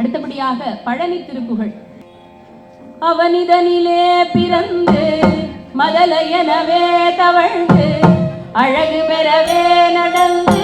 அடுத்தபடியாக பழனி திருப்புகழ் அவனிதனிலே பிறந்து மதல எனவே தவழ்ந்து அழகு பெறவே நடந்து